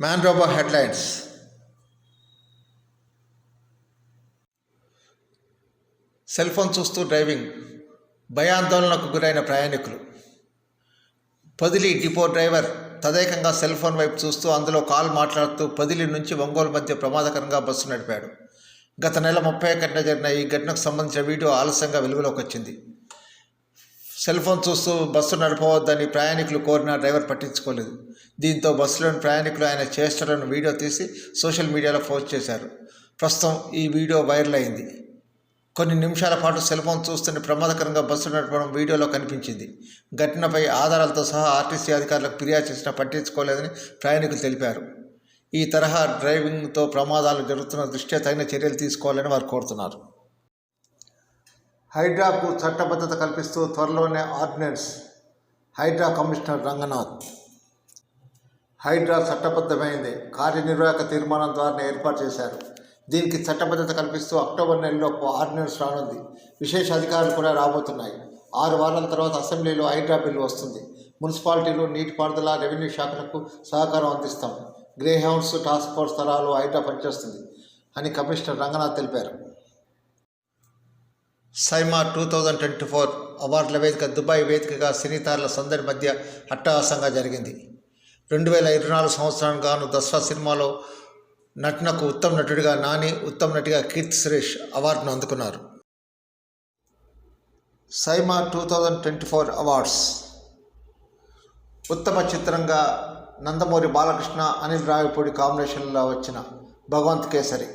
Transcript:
Man robo headlines cell phone చూస్తూ driving భయాందోళనకు గురైన ప్రయాణికులు. పదిలి డిపో డ్రైవర్ తదేకంగా సెల్ ఫోన్ వైపు చూస్తూ అందులో కాల్ మాట్లాడుతూ పదిలి నుంచి ఒంగోలు మధ్య ప్రమాదకరంగా బస్సు నడిపాడు. గత నెల ముప్పై ఒకటిన జరిగిన ఈ ఘటనకు సంబంధించిన వీడియో ఆలస్యంగా వెలుగులోకి వచ్చింది. సెల్ ఫోన్ చూస్తూ బస్సు నడపవద్దని ప్రయాణికులు కోరినా డ్రైవర్ పట్టించుకోలేదు. దీంతో బస్సులోని ప్రయాణికులు ఆయన చేష్టలను వీడియో తీసి సోషల్ మీడియాలో పోస్ట్ చేశారు. ప్రస్తుతం ఈ వీడియో వైరల్ అయింది. కొన్ని నిమిషాల పాటు సెల్ ఫోన్ చూస్తున్న ప్రమాదకరంగా బస్సు నడపడం వీడియోలో కనిపించింది. ఘటనపై ఆధారాలతో సహా ఆర్టీసీ అధికారులకు ఫిర్యాదు చేసినా పట్టించుకోలేదని ప్రయాణికులు తెలిపారు. ఈ తరహా డ్రైవింగ్తో ప్రమాదాలు జరుగుతున్న దృష్ట్యా తగిన చర్యలు తీసుకోవాలని వారు కోరుతున్నారు. హైడ్రాకు చట్టబద్ధత కల్పిస్తూ త్వరలోనే ఆర్డినెన్స్. హైడ్రా కమిషనర్ రంగనాథ్. హైడ్రా చట్టబద్ధమైంది. కార్యనిర్వాహక తీర్మానం ద్వారా ఏర్పాటు చేశారు. దీనికి చట్టబద్ధత కల్పిస్తూ అక్టోబర్ నెలలో ఆర్డినెన్స్ రానుంది. విశేష అధికారులు కూడా రాబోతున్నాయి. ఆరు వారాల తర్వాత అసెంబ్లీలో హైడ్రా బిల్లు వస్తుంది. మున్సిపాలిటీలు నీటిపారుదల రెవెన్యూ శాఖలకు సహకారం అందిస్తాం. గ్రే హౌన్స్ టాస్క్ ఫోర్స్ తరాలు హైడ్రా పనిచేస్తుంది అని కమిషనర్ రంగనాథ్ తెలిపారు. SIIMA two thousand twenty four అవార్డుల వేదిక దుబాయ్ వేదికగా సినీతారుల సందడి మధ్య అట్టహాసంగా జరిగింది. రెండు వేల ఇరవై నాలుగు సంవత్సరానికి గాను దసరా సినిమాలో నటనకు ఉత్తమ నటుడిగా నాని ఉత్తమ నటిగా కీర్తి సురేష్ అవార్డును అందుకున్నారు. SIIMA two thousand twenty four awards. ఉత్తమ చిత్రంగా నందమూరి బాలకృష్ణ అనిల్ రావిపూడి కాంబినేషన్లో వచ్చిన భగవంత్ కేసరి.